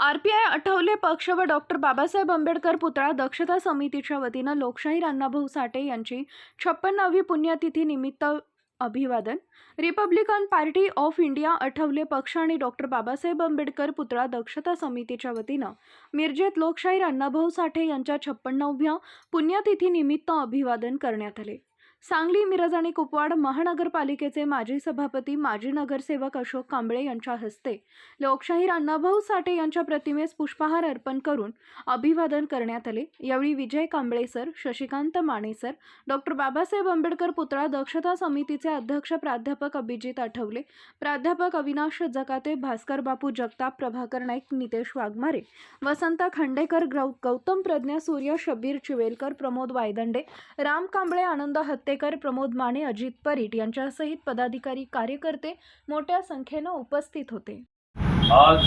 R P I Athawale पक्ष व doctor Babasaheb Ambedkar पुतळा दक्षता समितीच्या वतीनं लोकशाहीर अण्णाभाऊ साठे यांची छप्पन्नावी पुण्यतिथी निमित्त अभिवादन. Republican Party of India Athawale पक्ष आणि डॉक्टर बाबासाहेब आंबेडकर पुतळा दक्षता समितीच्या वतीनं मिरजेत लोकशाहीर अण्णाभाऊ साठे यांच्या छप्पन्नाव्या पुण्यतिथी निमित्त अभिवादन करण्यात आले. सांगली मिरज आणि कुपवाड महानगरपालिकेचे माजी सभापती माजी नगरसेवक अशोक कांबळे यांच्या हस्ते लोकशाहीर अण्णाभाऊ साठे यांच्या प्रतिमेस पुष्पहार अर्पण करून अभिवादन करण्यात आले. यावेळी Vijay Kamble sir Shashikant Mane sir doctor Babasaheb Ambedkar पुतळा दक्षता समितीचे अध्यक्ष प्राध्यापक अभिजित आठवले प्राध्यापक अविनाश जकाते भास्कर बापू जगताप प्रभाकर नाईक नितेश वाघमारे वसंत खंडेकर गौतम प्रज्ञा सूर्य शब्बीर चिवेलकर प्रमोद वायदंडे राम कांबळे आनंद सत्तेकर प्रमोद माने अजित परीट यांच्यासहित पदाधिकारी कार्यकर्ते मोठ्या संख्येनं उपस्थित होते. आज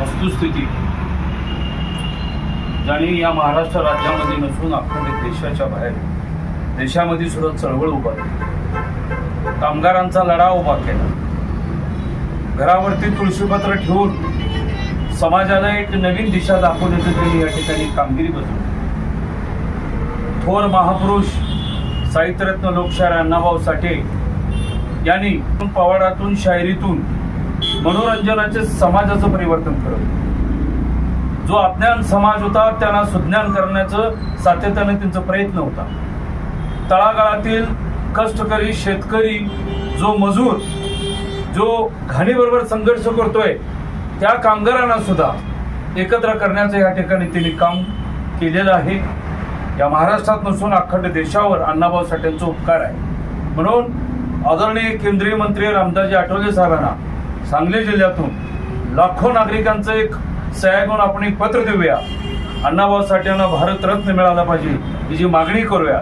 वस्तुस्थिती. ज्याने या महाराष्ट्र राज्यामध्ये नसून आपल्या देशाच्या बाहेर देशामध्ये सुद्धा चळवळ उभा केली. कामगारांचा लढा उभा केला. घरावरती तुळशीपत्र ठेवून समाजाला एक नवीन दिशा दाखवण्याचं त्यांनी या ठिकाणी कामगिरी बसवली थोर महापुरुष साहित्यरत्न लोकशाहीर अण्णाभाऊ साठे यांनी पवाडातून शायरीतून मनोरंजनाचे समाजाचं परिवर्तन करत जो अज्ञान समाज होता त्यांना सुज्ञान करण्याचं सातत्याने त्यांचा प्रयत्न होता. तळागाळातील कष्टकरी शेतकरी जो मजूर जो घाणीबरोबर संघर्ष करतोय त्या कामगारांना सुद्धा एकत्र करण्याचं या ठिकाणी त्यांनी काम केलेलं आहे. या महाराष्ट्रात नसून अखंड देशावर अण्णाभाऊ साठेंचा उपकार आहे. म्हणून आदरणीय केंद्रीय मंत्री रामदासजी आठवले साहेबांना सांगली जिल्ह्यातून लाखो नागरिकांचं एक सह्या घेऊन आपण एक पत्र देऊया. अण्णाभाऊ साठेंना भारतरत्न मिळाला पाहिजे ही जी मागणी करूया.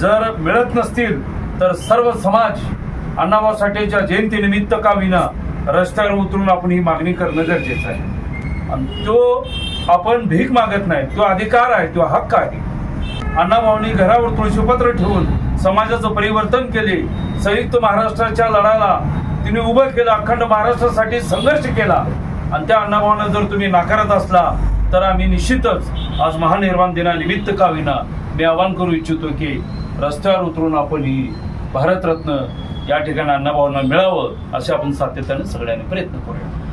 जर मिळत नसतील तर सर्व समाज अण्णाभाऊ साठेच्या जयंतीनिमित्त का विना रस्त्यावर उतरून आपण ही मागणी करणं गरजेचं आहे. आणि तो आपण भीक मागत नाही तो अधिकार आहे तो हक्क आहे. अण्णाभाऊंनी घरावर तुळशीपत्र ठेवून समाजाचं परिवर्तन केले. संयुक्त महाराष्ट्राच्या लढाला तिने उभं केलं अखंड महाराष्ट्रासाठी संघर्ष केला. आणि त्या अण्णाभाऊंना जर तुम्ही नाकारत असला तर आम्ही निश्चितच आज महानिर्माण दिनानिमित्त का विना मी आवाहन करू इच्छितो की रस्त्यावर उतरून आपण ही भारतरत्न या ठिकाणी अण्णाभाऊंना मिळावं असे आपण सातत्याने सगळ्यांनी प्रयत्न करूया.